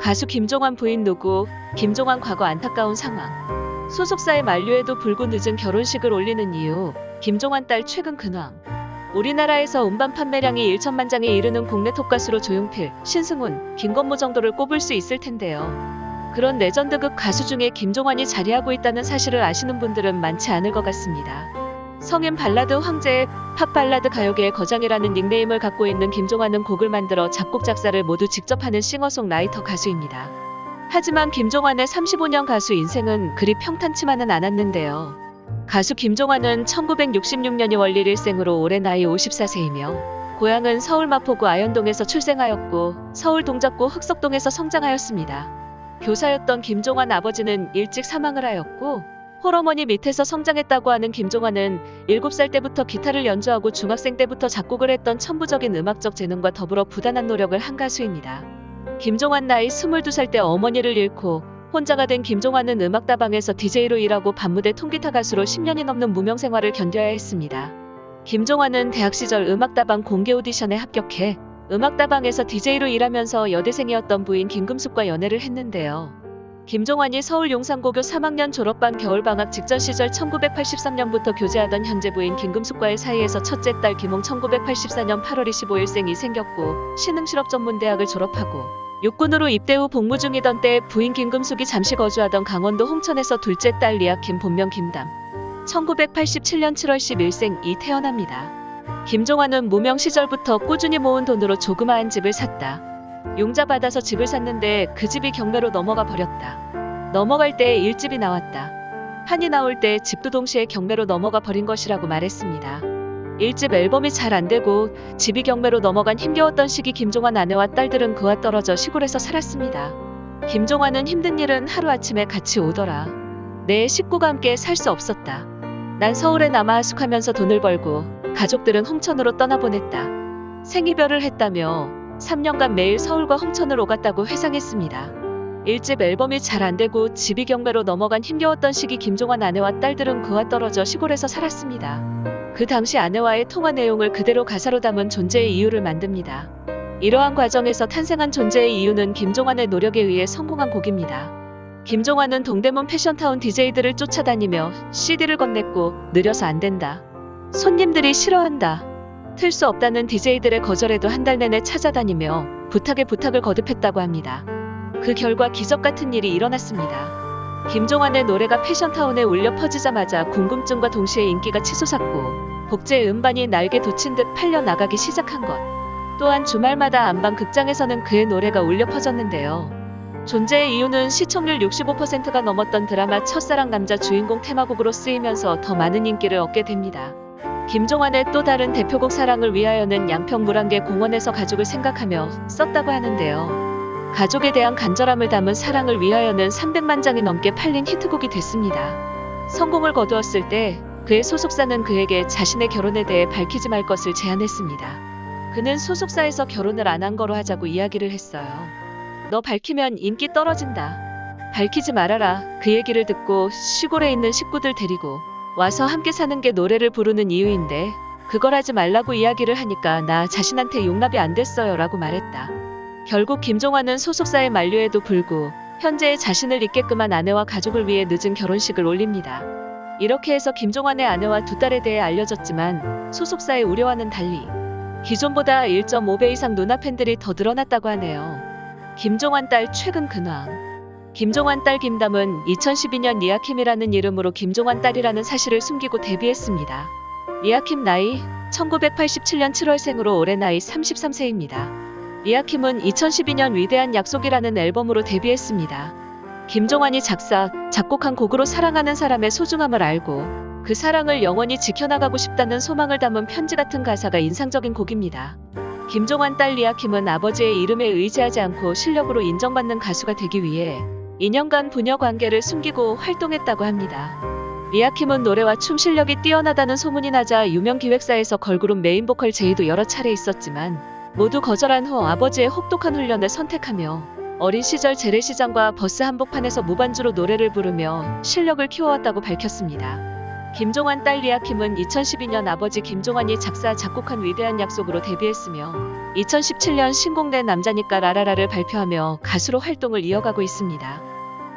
가수 김종환 부인 노구, 김종환 과거 안타까운 상황. 소속사의 만류에도 불구 늦은 결혼식을 올리는 이유, 김종환 딸 최근 근황. 우리나라에서 음반 판매량이 1천만 장에 이르는 국내 톱 가수로 조용필, 신승훈, 김건모 정도를 꼽을 수 있을 텐데요. 그런 레전드급 가수 중에 김종환이 자리하고 있다는 사실을 아시는 분들은 많지 않을 것 같습니다. 성인 발라드 황제, 팝 발라드 가요계의 거장이라는 닉네임을 갖고 있는 김종환은 곡을 만들어 작곡 작사를 모두 직접 하는 싱어송라이터 가수입니다. 하지만 김종환의 35년 가수 인생은 그리 평탄치만은 않았는데요. 가수 김종환은 1966년 2월 1일생으로 올해 나이 54세이며 고향은 서울 마포구 아현동에서 출생하였고 서울 동작구 흑석동에서 성장하였습니다. 교사였던 김종환 아버지는 일찍 사망을 하였고 홀어머니 밑에서 성장했다고 하는 김종환은 7살 때부터 기타를 연주하고 중학생 때부터 작곡을 했던 천부적인 음악적 재능과 더불어 부단한 노력을 한 가수입니다. 김종환 나이 22살 때 어머니를 잃고 혼자가 된 김종환은 음악다방에서 DJ로 일하고 밤무대 통기타 가수로 10년이 넘는 무명 생활을 견뎌야 했습니다. 김종환은 대학 시절 음악다방 공개 오디션에 합격해 음악다방에서 DJ로 일하면서 여대생이었던 부인 김금숙과 연애를 했는데요. 김종환이 서울 용산고교 3학년 졸업반 겨울방학 직전 시절 1983년부터 교제하던 현재 부인 김금숙과의 사이에서 첫째 딸 김홍 1984년 8월 25일생이 생겼고 신흥실업전문대학을 졸업하고 육군으로 입대 후 복무 중이던 때 부인 김금숙이 잠시 거주하던 강원도 홍천에서 둘째 딸 리아킴 본명 김담 1987년 7월 10일생이 태어납니다. 김종환은 무명 시절부터 꾸준히 모은 돈으로 조그마한 집을 샀다. 용자 받아서 집을 샀는데 그 집이 경매로 넘어가 버렸다. 넘어갈 때 일집이 나왔다. 판이 나올 때 집도 동시에 경매로 넘어가 버린 것이라고 말했습니다. 일집 앨범이 잘 안 되고 집이 경매로 넘어간 힘겨웠던 시기 김종환 아내와 딸들은 그와 떨어져 시골에서 살았습니다. 김종환은 힘든 일은 하루아침에 같이 오더라. 내 식구가 함께 살 수 없었다. 난 서울에 남아 하숙하면서 돈을 벌고 가족들은 홍천으로 떠나보냈다. 생이별을 했다며 3년간 매일 서울과 홍천을 오갔다고 회상했습니다. 일집 앨범이 잘 안 되고 집이 경매로 넘어간 힘겨웠던 시기 김종환 아내와 딸들은 그와 떨어져 시골에서 살았습니다. 그 당시 아내와의 통화 내용을 그대로 가사로 담은 존재의 이유를 만듭니다. 이러한 과정에서 탄생한 존재의 이유는 김종환의 노력에 의해 성공한 곡입니다. 김종환은 동대문 패션타운 DJ들을 쫓아다니며 CD를 건넸고 느려서 안 된다. 손님들이 싫어한다. 틀 수 없다는 DJ들의 거절에도 한 달 내내 찾아다니며 부탁에 부탁을 거듭했다고 합니다. 그 결과 기적 같은 일이 일어났습니다. 김종환의 노래가 패션타운에 울려 퍼지자마자 궁금증과 동시에 인기가 치솟았고 복제 음반이 날개 돋친 듯 팔려 나가기 시작한 것. 또한 주말마다 안방 극장에서는 그의 노래가 울려 퍼졌는데요. 존재의 이유는 시청률 65%가 넘었던 드라마 첫사랑 남자 주인공 테마곡으로 쓰이면서 더 많은 인기를 얻게 됩니다. 김종환의 또 다른 대표곡 사랑을 위하여는 양평 물안개 공원에서 가족을 생각하며 썼다고 하는데요. 가족에 대한 간절함을 담은 사랑을 위하여는 300만 장이 넘게 팔린 히트곡이 됐습니다. 성공을 거두었을 때 그의 소속사는 그에게 자신의 결혼에 대해 밝히지 말 것을 제안했습니다. 그는 소속사에서 결혼을 안 한 거로 하자고 이야기를 했어요. 너 밝히면 인기 떨어진다. 밝히지 말아라. 그 얘기를 듣고 시골에 있는 식구들 데리고 와서 함께 사는 게 노래를 부르는 이유인데 그걸 하지 말라고 이야기를 하니까 나 자신한테 용납이 안 됐어요 라고 말했다. 결국 김종환은 소속사의 만류에도 불구 현재의 자신을 잊게끔 한 아내와 가족을 위해 늦은 결혼식을 올립니다. 이렇게 해서 김종환의 아내와 두 딸에 대해 알려졌지만 소속사의 우려와는 달리 기존보다 1.5배 이상 누나 팬들이 더 늘어났다고 하네요. 김종환 딸 최근 근황 김종환 딸 김담은 2012년 리아킴이라는 이름으로 김종환 딸이라는 사실을 숨기고 데뷔했습니다. 리아킴 나이 1987년 7월생으로 올해 나이 33세입니다. 리아킴은 2012년 위대한 약속이라는 앨범으로 데뷔했습니다. 김종환이 작사, 작곡한 곡으로 사랑하는 사람의 소중함을 알고 그 사랑을 영원히 지켜나가고 싶다는 소망을 담은 편지 같은 가사가 인상적인 곡입니다. 김종환 딸 리아킴은 아버지의 이름에 의지하지 않고 실력으로 인정받는 가수가 되기 위해 2년간 부녀 관계를 숨기고 활동했다고 합니다. 리아킴은 노래와 춤 실력이 뛰어나다는 소문이 나자 유명 기획사에서 걸그룹 메인 보컬 제의도 여러 차례 있었지만 모두 거절한 후 아버지의 혹독한 훈련을 선택하며 어린 시절 재래시장과 버스 한복판에서 무반주로 노래를 부르며 실력을 키워왔다고 밝혔습니다. 김종환 딸 리아킴은 2012년 아버지 김종환이 작사 작곡한 위대한 약속으로 데뷔했으며 2017년 신곡된 남자니까 라라라를 발표하며 가수로 활동을 이어가고 있습니다.